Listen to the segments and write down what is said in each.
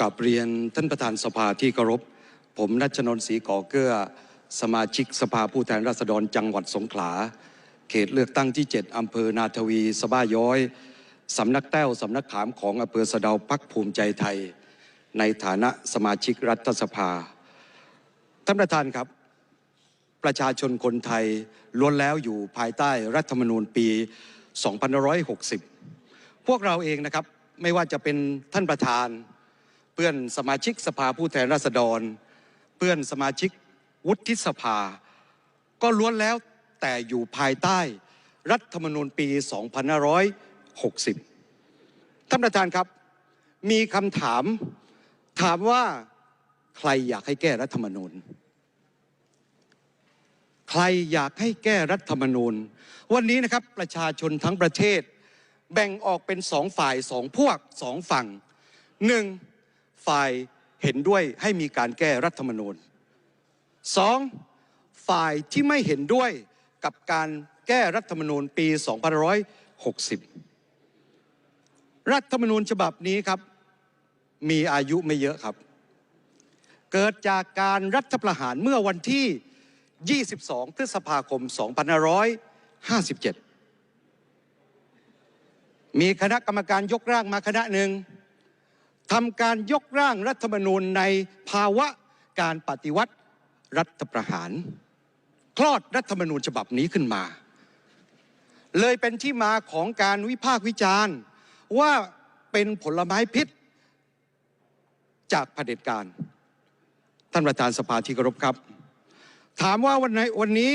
กับเรียนท่านประธานสภาที่เคารพ ผมนัชนนท์ศรีก่อเกื้อ สมาชิกสภาผู้แทนราษฎรจังหวัดสงขลา เขตเลือกตั้งที่ 7 อำเภอนาทวี สบ้าย้อย สำนักแต้ว สำนักขามของอำเภอสะเดาพักภูมิใจไทย ในฐานะสมาชิกรัฐสภา ท่านประธานครับ ประชาชนคนไทยล้วนแล้วอยู่ภายใต้รัฐธรรมนูญปี 2560 พวกเราเองนะครับไม่ว่าจะเป็นท่านประธาน เพื่อนสมาชิกสภาผู้แทนราษฎร เพื่อนสมาชิกวุฒิสภา ก็ล้วนแล้วแต่อยู่ภายใต้รัฐธรรมนูญปี 2560 ท่านประธานครับ มีคำถามถามว่าใครอยากให้แก้รัฐธรรมนูญ ใครอยากให้แก้รัฐธรรมนูญ วันนี้นะครับประชาชนทั้งประเทศ แบ่งออกเป็นสองฝ่ายสองพวกสองฝั่งหนึ่ง ฝ่ายเห็นด้วยให้มีการแก้รัฐธรรมนูญสองฝ่ายที่ไม่เห็นด้วยกับการแก้รัฐธรรมนูญปี 2560 รัฐธรรมนูญฉบับนี้ครับ มีอายุไม่เยอะครับ เกิดจากการรัฐประหารเมื่อวันที่ 22 พฤษภาคม 2557 มีคณะกรรมการยกร่างมาคณะหนึ่ง ทำการยกร่างรัฐธรรมนูญในภาวะการปฏิวัติรัฐประหาร คลอดรัฐธรรมนูญฉบับนี้ขึ้นมา เลยเป็นที่มาของการวิพากษ์วิจารณ์ว่าเป็นผลไม้พิษจากเผด็จการ ท่านประธานสภาที่เคารพครับ ถามว่าวันไหนวันนี้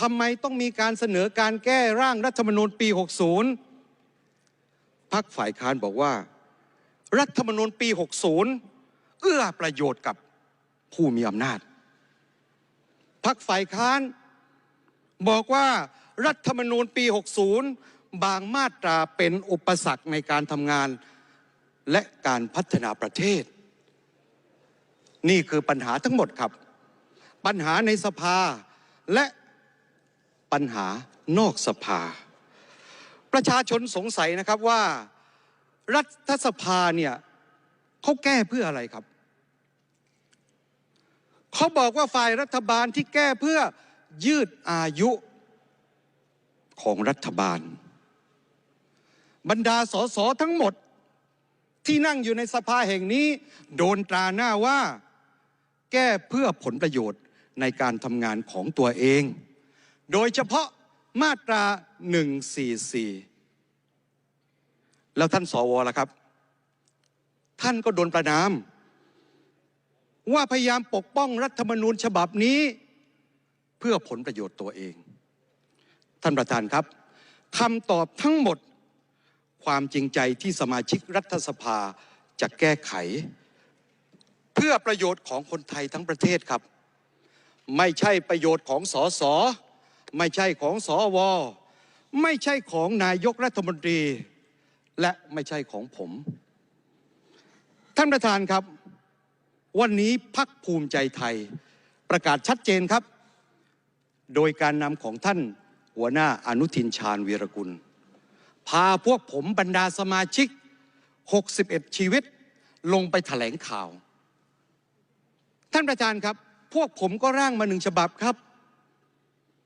ทำไมต้องมีการเสนอการแก้ร่างรัฐธรรมนูญปี 60 พักฝ่ายค้านบอกว่า รัฐธรรมนูญปี 60 เอื้อประโยชน์กับผู้มีอำนาจ พักฝ่ายค้าน บอกว่ารัฐธรรมนูญปี 60 บางมาตราเป็นอุปสรรคในการทำงาน และการพัฒนาประเทศ นี่คือปัญหาทั้งหมดครับ ปัญหาในสภาและปัญหานอกสภา ประชาชนสงสัยนะครับว่า รัฐสภาเนี่ยเขาแก้เพื่ออะไรครับ เขาบอกว่าฝ่ายรัฐบาลที่แก้เพื่อยืดอายุของรัฐบาล บรรดาสสทั้งหมดที่นั่งอยู่ในสภาแห่งนี้ โดนตราหน้าว่าแก้เพื่อผลประโยชน์ในการทำงานของตัวเอง โดยเฉพาะมาตรา 144 แล้วท่านสวล่ะครับ ท่านก็โดนประนาม ว่าพยายามปกป้องรัฐธรรมนูญฉบับนี้ เพื่อผลประโยชน์ตัวเอง ท่านประธานครับคำตอบทั้งหมดความจริงใจที่สมาชิกรัฐสภาจะแก้ไข เพื่อประโยชน์ของคนไทยทั้งประเทศครับ ไม่ใช่ประโยชน์ของสอสอไม่ใช่ของสอวอไม่ใช่ของนายกรัฐมนตรี และไม่ใช่ของผม ท่านประธานครับ วันนี้พักภูมิใจไทย ประกาศชัดเจนครับ โดยการนำของท่านหัวหน้าอนุทินชาญวีรกุล พาพวกผมบรรดาสมาชิก 61 ชีวิตลงไปถแถลงข่าว ท่านประธานครับ พวกผมก็ร่างมาหนึ่งฉบับครับ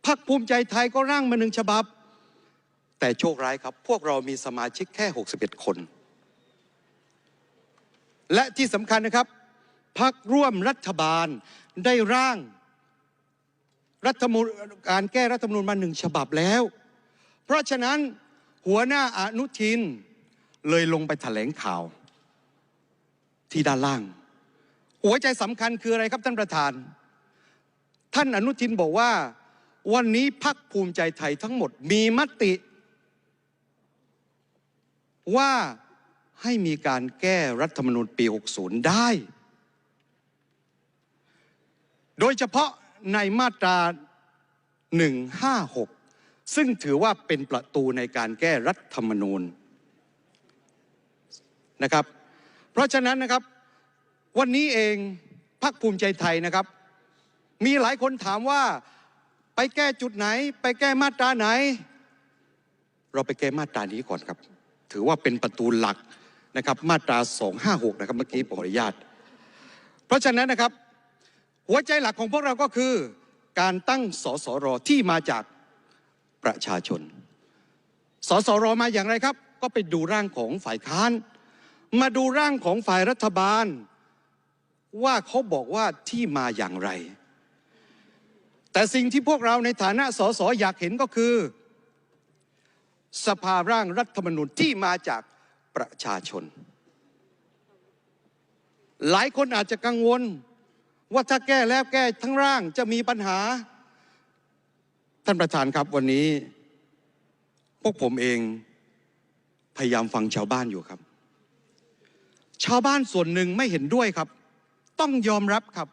พักภูมิใจไทยก็ร่างมาหนึ่งฉบับ แต่โชคร้ายครับ พวกเรามีสมาชิกแค่ 61 คน และที่สำคัญนะครับพักร่วมรัฐบาลได้ร่างรัฐมนูญการแก้รัฐธรรมนูญมาหนึ่งฉบับแล้ว เพราะฉะนั้นหัวหน้าอนุทินเลยลงไปถแถลงข่าว ที่ด้านล่าง หัวใจสำคัญคืออะไรครับท่านประธาน ท่านอนุทินบอกว่า วันนี้พักภูมิใจไทยทั้งหมดมีมติ ว่าให้มีการแก้รัฐธรรมนูญปี 60 ได้ โดยเฉพาะในมาตรา 156 ซึ่งถือว่าเป็นประตูในการแก้รัฐธรรมนูญนะครับ เพราะฉะนั้นนะครับ วันนี้เองพักภูมิใจไทยนะครับ มีหลายคนถามว่าไปแก้จุดไหน ไปแก้มาตราไหน เราไปแก้มาตรานี้ก่อนครับ ถือว่าเป็นประตูหลักนะครับมาตรา 256 นะครับเมื่อกี้ผมขออนุญาต เพราะฉะนั้นนะครับ หัวใจหลักของพวกเราก็คือ การตั้งสสรที่มาจากประชาชน สสรมาอย่างไรครับ ก็ไปดูร่างของฝ่ายค้าน มาดูร่างของฝ่ายรัฐบาล ว่าเขาบอกว่าที่มาอย่างไร แต่สิ่งที่พวกเราในฐานะสสอยากเห็นก็คือ สภาร่างรัฐธรรมนูญที่มาจากประชาชน หลายคนอาจจะกังวลว่าถ้าแก้แล้วแก้ทั้งร่างจะมีปัญหา ท่านประธานครับวันนี้ พวกผมเองพยายามฟังชาวบ้านอยู่ครับ ชาวบ้านส่วนหนึ่งไม่เห็นด้วยครับ ต้องยอมรับครับ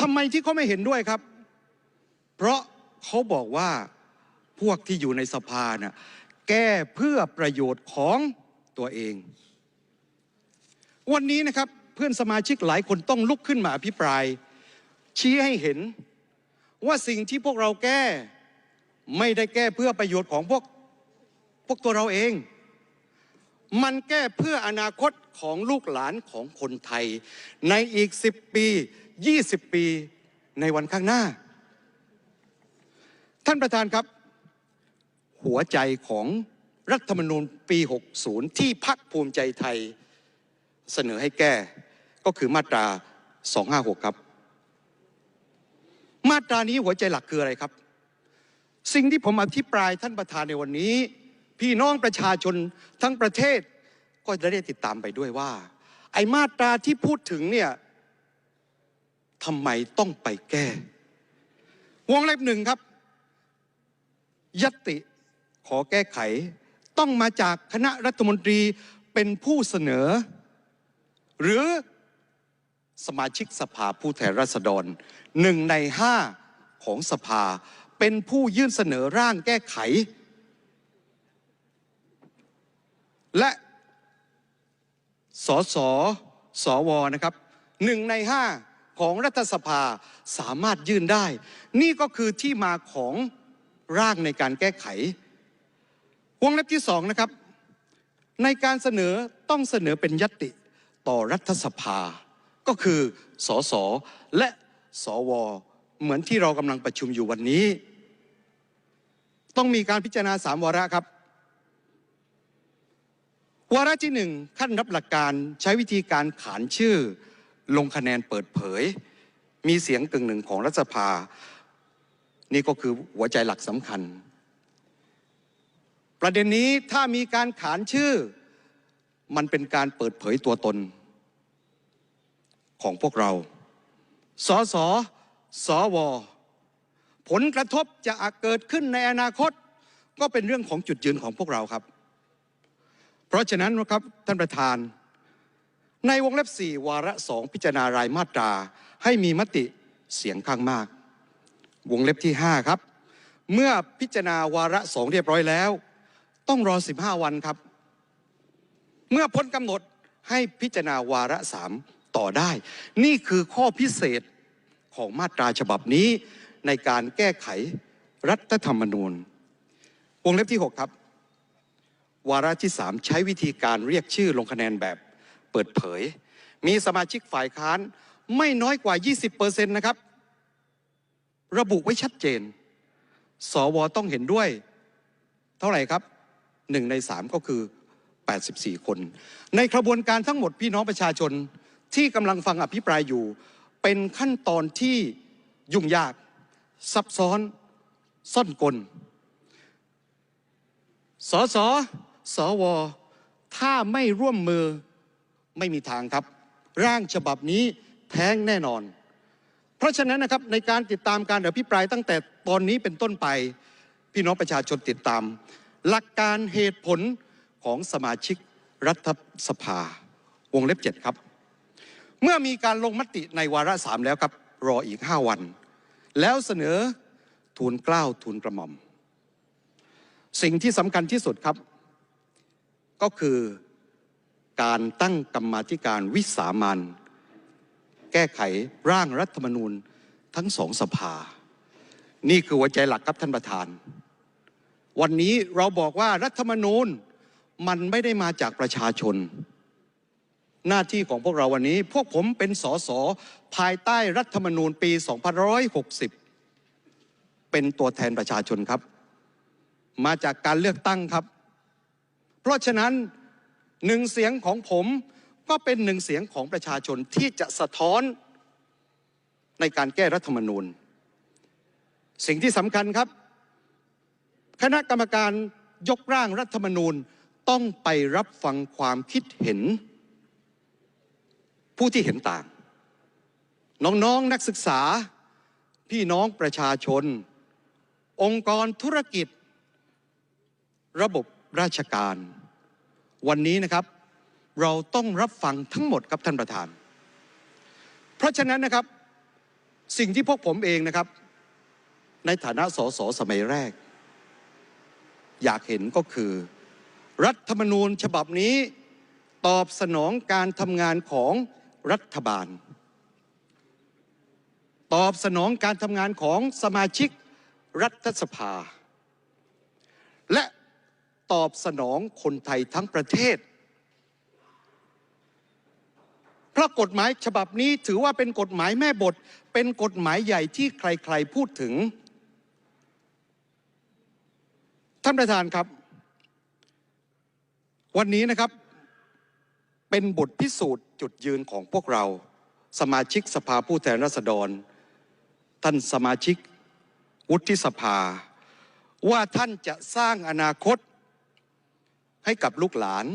ทำไมที่เขาไม่เห็นด้วยครับ เพราะเขาบอกว่า พวกที่อยู่ในสภาน่ะแก้เพื่อประโยชน์ของตัวเอง วันนี้นะครับเพื่อนสมาชิกหลายคนต้องลุกขึ้นมาอภิปราย ชี้ให้เห็นว่าสิ่งที่พวกเราแก้ไม่ได้แก้เพื่อประโยชน์ของพวกพวกตัวเราเอง มันแก้เพื่ออนาคตของลูกหลานของคนไทย ในอีก 10 ปี 20 ปีในวันข้างหน้า ท่านประธานครับ หัวใจของรัฐธรรมนูญปี 60 ที่พักภูมิใจไทยเสนอให้แก้ก็คือมาตรา 256 ครับ มาตรานี้หัวใจหลักคืออะไรครับ สิ่งที่ผมอภิปรายท่านประธานในวันนี้ พี่น้องประชาชนทั้งประเทศก็จะได้ติดตามไปด้วยว่า ไอ้มาตราที่พูดถึงเนี่ยทำไมต้องไปแก้ วงเล็บหนึ่งครับ ยตติ ขอแก้ไข ต้องมาจากคณะรัฐมนตรีเป็นผู้เสนอ หรือสมาชิกสภาผู้แทนราษฎรหนึ่งในห้าของสภาเป็นผู้ยื่นเสนอร่างแก้ไข และสสสวนะครับหนึ่งในห้าของรัฐสภาสามารถยื่นได้ นี่ก็คือที่มาของร่างในการแก้ไข เล็บที่สองนะครับ ในการเสนอต้องเสนอเป็นยตติต่อรัฐสภา ก็คือสสและสวเหมือนที่เรากำลังประชุมอยู่วันนี้ ต้องมีการพิจารณาสามวาระครับ วาระที่หนึ่งขั้นรับหลักการใช้วิธีการขานชื่อ ลงคะแนนเปิดเผย มีเสียงกึ่งหนึ่งของรัฐสภา นี่ก็คือหัวใจหลักสำคัญ ประเด็นนี้ถ้ามีการขานชื่อ มันเป็นการเปิดเผยตัวตน ของพวกเรา สส สว ผลกระทบจะอาจเกิดขึ้นในอนาคต ก็เป็นเรื่องของจุดยืนของพวกเราครับ เพราะฉะนั้นนะครับท่านประธาน ในวงเล็บ 4 วาระสองพิจารณารายมาตรา ให้มีมติเสียงข้างมาก วงเล็บที่ 5 ครับ เมื่อพิจารณาวาระสองเรียบร้อยแล้ว ต้องรอ 15 วันครับ เมื่อพ้นกำหนดให้พิจารณาวาระสามต่อได้ นี่คือข้อพิเศษของมาตราฉบับนี้ในการแก้ไขรัฐธรรมนูญ วงเล็บที่ 6 ครับ วาระที่ 3 ใช้วิธีการเรียกชื่อลงคะแนนแบบเปิดเผย มีสมาชิกฝ่ายค้านไม่น้อยกว่า 20%นะครับ ระบุไว้ชัดเจน สวต้องเห็นด้วย เท่าไหร่ครับ หนึ่งในสามก็คือ 84 คน ในกระบวนการทั้งหมดพี่น้องประชาชนที่กำลังฟังอภิปรายอยู่ เป็นขั้นตอนที่ยุ่งยากซับซ้อนซ่อนกล สส สว ถ้าไม่ร่วมมือไม่มีทางครับ ร่างฉบับนี้แท้งแน่นอน เพราะฉะนั้นนะครับในการติดตามการอภิปรายตั้งแต่ตอนนี้เป็นต้นไป พี่น้องประชาชนติดตาม หลักการเหตุผลของสมาชิกรัฐสภาวงเล็บเจ็ดครับ เมื่อมีการลงมติในวาระสามแล้วครับ รออีกห้าวัน แล้วเสนอทูลกล้าวทูลกระหม่อม สิ่งที่สำคัญที่สุดครับ ก็คือการตั้งกรรมาธิการวิสามันแก้ไขร่างรัฐธรรมนูญทั้งสองสภา นี่คือหัวใจหลักครับท่านประธาน วันนี้เราบอกว่ารัฐธรรมนูญมันไม่ได้มาจากประชาชน หน้าที่ของพวกเราวันนี้ พวกผมเป็นสสภายใต้รัฐธรรมนูญปี2560 เป็นตัวแทนประชาชนครับ มาจากการเลือกตั้งครับ เพราะฉะนั้นหนึ่งเสียงของผมก็เป็นหนึ่งเสียงของประชาชนที่จะสะท้อนในการแก้รัฐธรรมนูญ สิ่งที่สำคัญครับ คณะกรรมการยกร่างรัฐมนูญต้องไปรับฟังความคิดเห็น ผู้ที่เห็นต่าง น้องๆนนักศึกษา พี่น้องประชาชน องค์กรธุรกิจ ระบบราชการ วันนี้นะครับ เราต้องรับฟังทั้งหมดครับท่านประธาน เพราะฉะนั้นนะครับสิ่งที่พวกผมเองนะครับ ในฐานะสสสมัยแรก อยากเห็นก็คือ รัฐธรรมนูญฉบับนี้ ตอบสนองการทำงานของรัฐบาล ตอบสนองการทำงานของสมาชิกรัฐสภา และตอบสนองคนไทยทั้งประเทศ เพราะกฎหมายฉบับนี้ถือว่าเป็นกฎหมายแม่บท เป็นกฎหมายใหญ่ที่ใครๆพูดถึง ท่านประธานครับ วันนี้นะครับ เป็นบทพิสูจน์จุดยืนของพวกเรา สมาชิกสภาผู้แทนราษฎร ท่านสมาชิกวุฒิสภา ว่าท่านจะสร้างอนาคต ให้กับลูกหลาน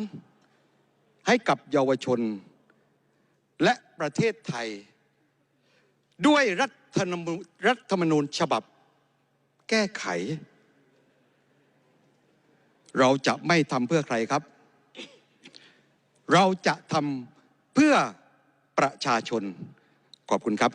ให้กับเยาวชน และประเทศไทย ด้วยรัฐธรรมนูญรัฐธรรมนูญฉบับแก้ไข เราจะไม่ทำเพื่อใครครับ เราจะทำเพื่อประชาชน ขอบคุณครับ